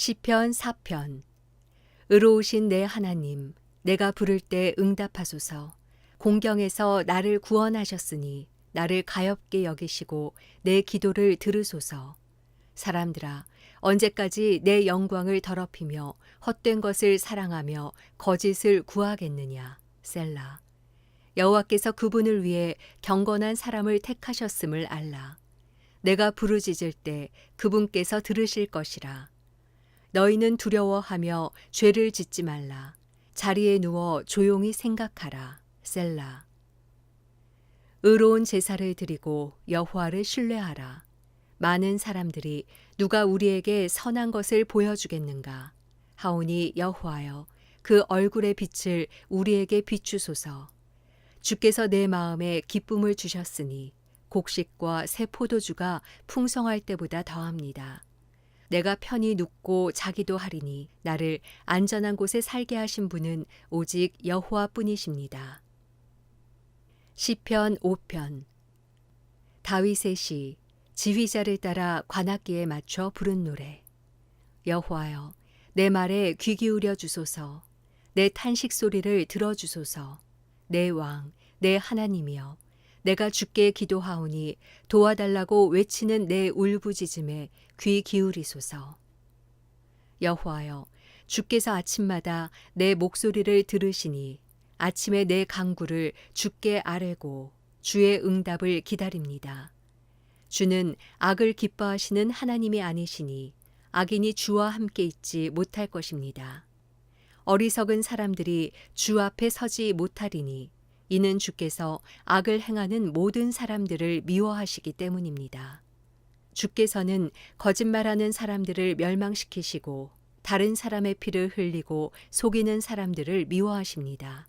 시편 4편. 의로우신 내 하나님 내가 부를 때 응답하소서. 공경에서 나를 구원하셨으니 나를 가엽게 여기시고 내 기도를 들으소서. 사람들아 언제까지 내 영광을 더럽히며 헛된 것을 사랑하며 거짓을 구하겠느냐? 셀라. 여호와께서 그분을 위해 경건한 사람을 택하셨음을 알라. 내가 부르짖을 때 그분께서 들으실 것이라 너희는 두려워하며 죄를 짓지 말라. 자리에 누워 조용히 생각하라. 셀라. 의로운 제사를 드리고 여호와를 신뢰하라. 많은 사람들이 누가 우리에게 선한 것을 보여주겠는가? 하오니 여호와여, 그 얼굴의 빛을 우리에게 비추소서. 주께서 내 마음에 기쁨을 주셨으니 곡식과 새 포도주가 풍성할 때보다 더합니다. 내가 편히 눕고 자기도 하리니 나를 안전한 곳에 살게 하신 분은 오직 여호와뿐이십니다. 시편 5편. 다윗의 시 지휘자를 따라 관악기에 맞춰 부른 노래. 여호와여 내 말에 귀 기울여 주소서. 내 탄식 소리를 들어 주소서. 내 왕 내 하나님이여 내가 주께 기도하오니 도와달라고 외치는 내 울부짖음에 귀 기울이소서. 여호와여, 주께서 아침마다 내 목소리를 들으시니 아침에 내 강구를 주께 아뢰고 주의 응답을 기다립니다. 주는 악을 기뻐하시는 하나님이 아니시니 악인이 주와 함께 있지 못할 것입니다. 어리석은 사람들이 주 앞에 서지 못하리니 이는 주께서 악을 행하는 모든 사람들을 미워하시기 때문입니다. 주께서는 거짓말하는 사람들을 멸망시키시고 다른 사람의 피를 흘리고 속이는 사람들을 미워하십니다.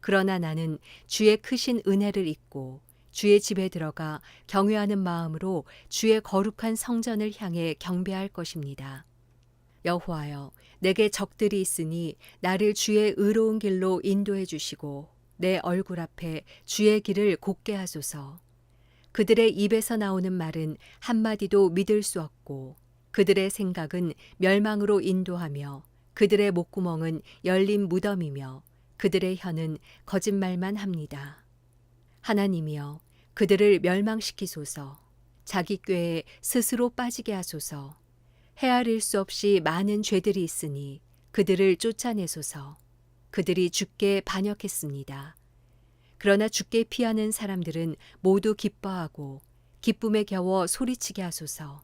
그러나 나는 주의 크신 은혜를 잊고 주의 집에 들어가 경외하는 마음으로 주의 거룩한 성전을 향해 경배할 것입니다. 여호와여, 내게 적들이 있으니 나를 주의 의로운 길로 인도해 주시고 내 얼굴 앞에 주의 길을 곱게 하소서. 그들의 입에서 나오는 말은 한마디도 믿을 수 없고 그들의 생각은 멸망으로 인도하며 그들의 목구멍은 열린 무덤이며 그들의 혀는 거짓말만 합니다. 하나님이여 그들을 멸망시키소서 자기 꾀에 스스로 빠지게 하소서 헤아릴 수 없이 많은 죄들이 있으니 그들을 쫓아내소서 그들이 주께 반역했습니다. 그러나 주께 피하는 사람들은 모두 기뻐하고 기쁨에 겨워 소리치게 하소서.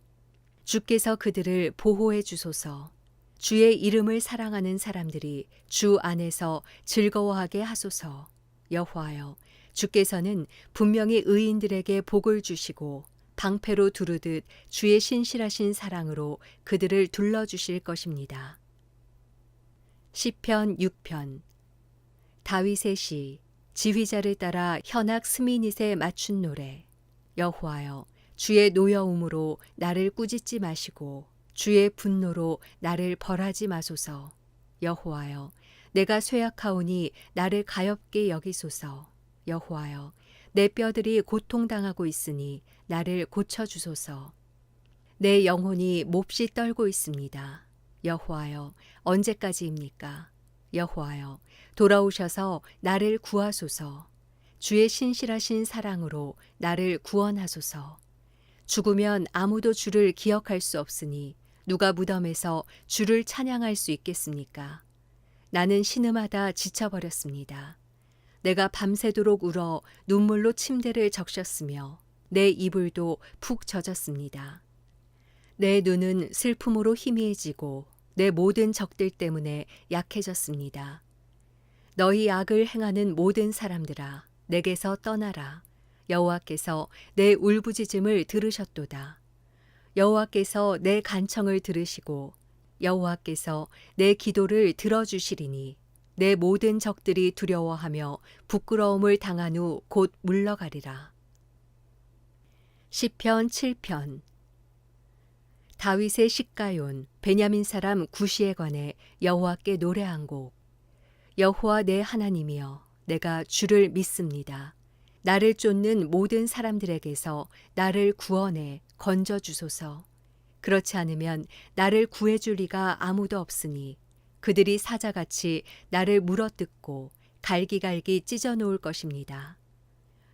주께서 그들을 보호해 주소서. 주의 이름을 사랑하는 사람들이 주 안에서 즐거워하게 하소서. 여호와여, 주께서는 분명히 의인들에게 복을 주시고 방패로 두르듯 주의 신실하신 사랑으로 그들을 둘러 주실 것입니다. 시편 6편. 다윗의 시 지휘자를 따라 현악 스미닛에 맞춘 노래. 여호와여 주의 노여움으로 나를 꾸짖지 마시고 주의 분노로 나를 벌하지 마소서. 여호와여 내가 쇠약하오니 나를 가엽게 여기소서. 여호와여 내 뼈들이 고통당하고 있으니 나를 고쳐 주소서. 내 영혼이 몹시 떨고 있습니다 여호와여 언제까지입니까? 여호와여 돌아오셔서 나를 구하소서. 주의 신실하신 사랑으로 나를 구원하소서. 죽으면 아무도 주를 기억할 수 없으니 누가 무덤에서 주를 찬양할 수 있겠습니까? 나는 신음하다 지쳐버렸습니다. 내가 밤새도록 울어 눈물로 침대를 적셨으며 내 이불도 푹 젖었습니다. 내 눈은 슬픔으로 희미해지고 내 모든 적들 때문에 약해졌습니다. 너희 악을 행하는 모든 사람들아 내게서 떠나라. 여호와께서 내 울부짖음을 들으셨도다. 여호와께서 내 간청을 들으시고 여호와께서 내 기도를 들어주시리니 내 모든 적들이 두려워하며 부끄러움을 당한 후 곧 물러가리라. 시편 7편 다윗의 식가yon 베냐민 사람 구시에 관해 여호와께 노래한 곡 여호와 내 하나님이여 내가 주를 믿습니다. 나를 쫓는 모든 사람들에게서 나를 구원해 건져 주소서. 그렇지 않으면 나를 구해 줄 리가 아무도 없으니 그들이 사자같이 나를 물어뜯고 갈기갈기 찢어 놓을 것입니다.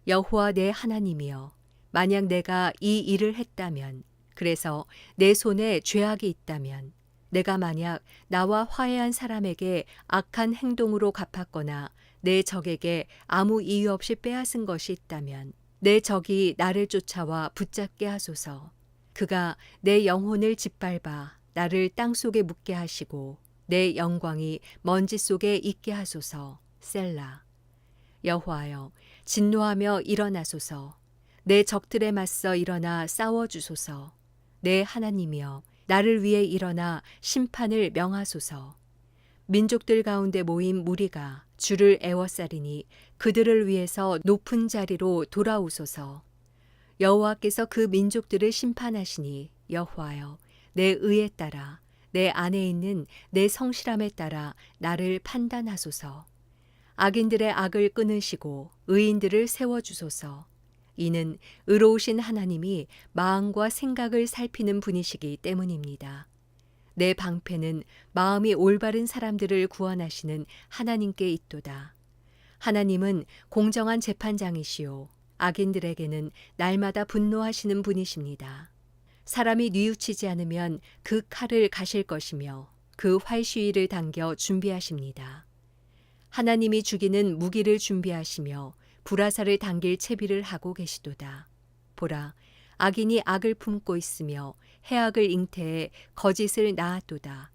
여호와 내 하나님이여 만약 내가 이 일을 했다면 그래서 내 손에 죄악이 있다면 내가 만약 나와 화해한 사람에게 악한 행동으로 갚았거나 내 적에게 아무 이유 없이 빼앗은 것이 있다면 내 적이 나를 쫓아와 붙잡게 하소서. 그가 내 영혼을 짓밟아 나를 땅 속에 묻게 하시고 내 영광이 먼지 속에 있게 하소서. 셀라. 여호와여 진노하며 일어나소서. 내 적들에 맞서 일어나 싸워 주소서. 내 하나님이여 나를 위해 일어나 심판을 명하소서. 민족들 가운데 모인 무리가 주를 애워싸리니 그들을 위해서 높은 자리로 돌아오소서. 여호와께서 그 민족들을 심판하시니 여호와여 내 의에 따라 내 안에 있는 내 성실함에 따라 나를 판단하소서. 악인들의 악을 끊으시고 의인들을 세워 주소서. 이는 의로우신 하나님이 마음과 생각을 살피는 분이시기 때문입니다. 내 방패는 마음이 올바른 사람들을 구원하시는 하나님께 있도다. 하나님은 공정한 재판장이시요 악인들에게는 날마다 분노하시는 분이십니다. 사람이 뉘우치지 않으면 그 칼을 가실 것이며 그 활시위를 당겨 준비하십니다. 하나님이 죽이는 무기를 준비하시며 불화살을 당길 채비를 하고 계시도다. 보라, 악인이 악을 품고 있으며 해악을 잉태해 거짓을 낳았도다.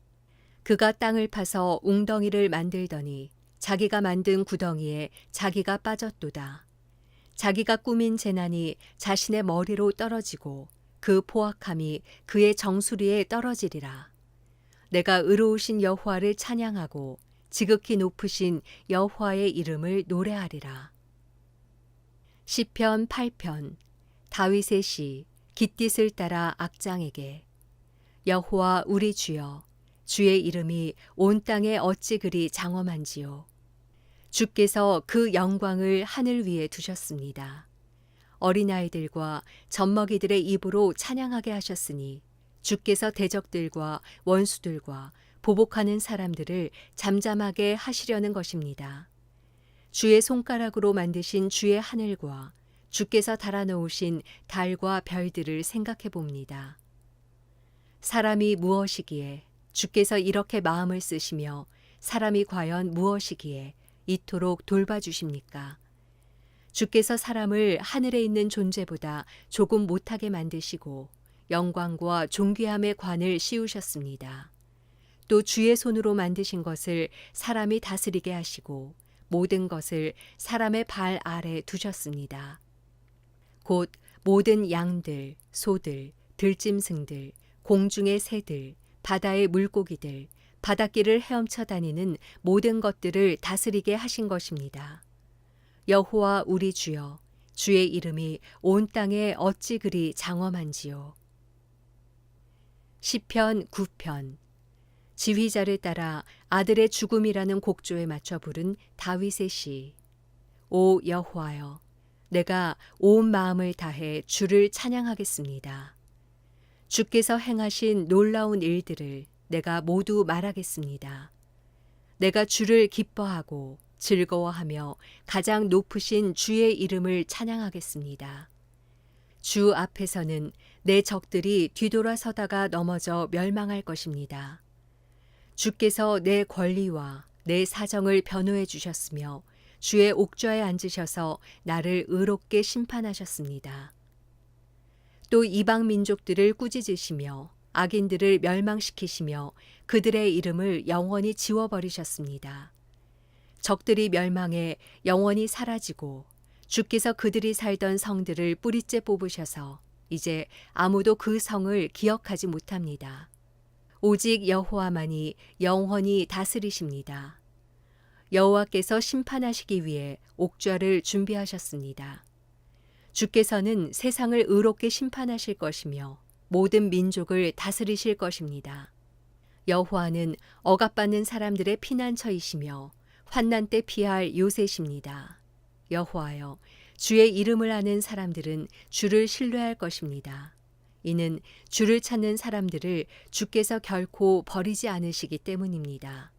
그가 땅을 파서 웅덩이를 만들더니 자기가 만든 구덩이에 자기가 빠졌도다. 자기가 꾸민 재난이 자신의 머리로 떨어지고 그 포악함이 그의 정수리에 떨어지리라. 내가 의로우신 여호와를 찬양하고 지극히 높으신 여호와의 이름을 노래하리라. 시편 8편 다윗의 시 깃딧을 따라 악장에게 여호와 우리 주여 주의 이름이 온 땅에 어찌 그리 장엄한지요 주께서 그 영광을 하늘 위에 두셨습니다. 어린아이들과 젖먹이들의 입으로 찬양하게 하셨으니 주께서 대적들과 원수들과 보복하는 사람들을 잠잠하게 하시려는 것입니다. 주의 손가락으로 만드신 주의 하늘과 주께서 달아놓으신 달과 별들을 생각해 봅니다. 사람이 무엇이기에 주께서 이렇게 마음을 쓰시며 사람이 과연 무엇이기에 이토록 돌봐주십니까? 주께서 사람을 하늘에 있는 존재보다 조금 못하게 만드시고 영광과 존귀함의 관을 씌우셨습니다. 또 주의 손으로 만드신 것을 사람이 다스리게 하시고 모든 것을 사람의 발 아래 두셨습니다. 곧 모든 양들, 소들, 들짐승들, 공중의 새들, 바다의 물고기들, 바닷길을 헤엄쳐 다니는 모든 것들을 다스리게 하신 것입니다. 여호와 우리 주여, 주의 이름이 온 땅에 어찌 그리 장엄한지요. 시편 9편 지휘자를 따라 아들의 죽음이라는 곡조에 맞춰 부른 다윗의 시. 오 여호와여, 내가 온 마음을 다해 주를 찬양하겠습니다. 주께서 행하신 놀라운 일들을 내가 모두 말하겠습니다. 내가 주를 기뻐하고 즐거워하며 가장 높으신 주의 이름을 찬양하겠습니다. 주 앞에서는 내 적들이 뒤돌아서다가 넘어져 멸망할 것입니다. 주께서 내 권리와 내 사정을 변호해 주셨으며 주의 옥좌에 앉으셔서 나를 의롭게 심판하셨습니다. 또 이방 민족들을 꾸짖으시며 악인들을 멸망시키시며 그들의 이름을 영원히 지워버리셨습니다. 적들이 멸망해 영원히 사라지고 주께서 그들이 살던 성들을 뿌리째 뽑으셔서 이제 아무도 그 성을 기억하지 못합니다. 오직 여호와만이 영원히 다스리십니다. 여호와께서 심판하시기 위해 옥좌를 준비하셨습니다. 주께서는 세상을 의롭게 심판하실 것이며 모든 민족을 다스리실 것입니다. 여호와는 억압받는 사람들의 피난처이시며 환난 때 피할 요새십니다. 여호와여, 주의 이름을 아는 사람들은 주를 신뢰할 것입니다. 이는 주를 찾는 사람들을 주께서 결코 버리지 않으시기 때문입니다.